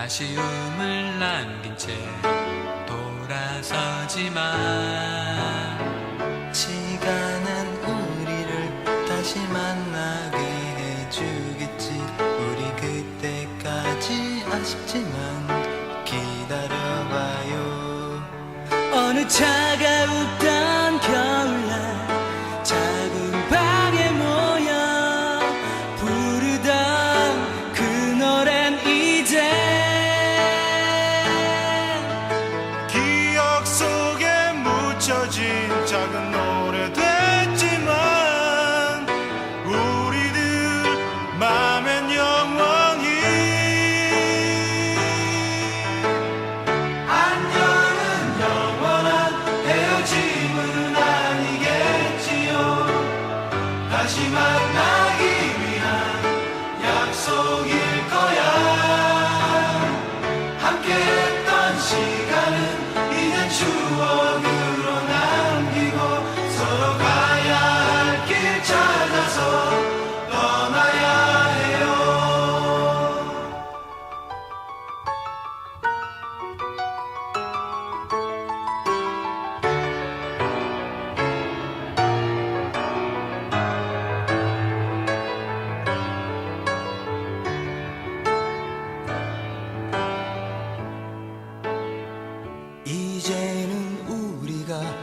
아쉬움을 남긴 채 돌아서지만 시간은 우리를 다시 만나게 해주겠지. 우리 그때까지 아쉽지만 기다려봐요. 어느 차가웠 묻혀진 작은 노래 됐지만 우리들 맘엔 영원히 안녕은 영원한 헤어짐은 아니겠지요. 다시 만나기 위한 약속일 거야. 함께했던 시간은 이젠 추억으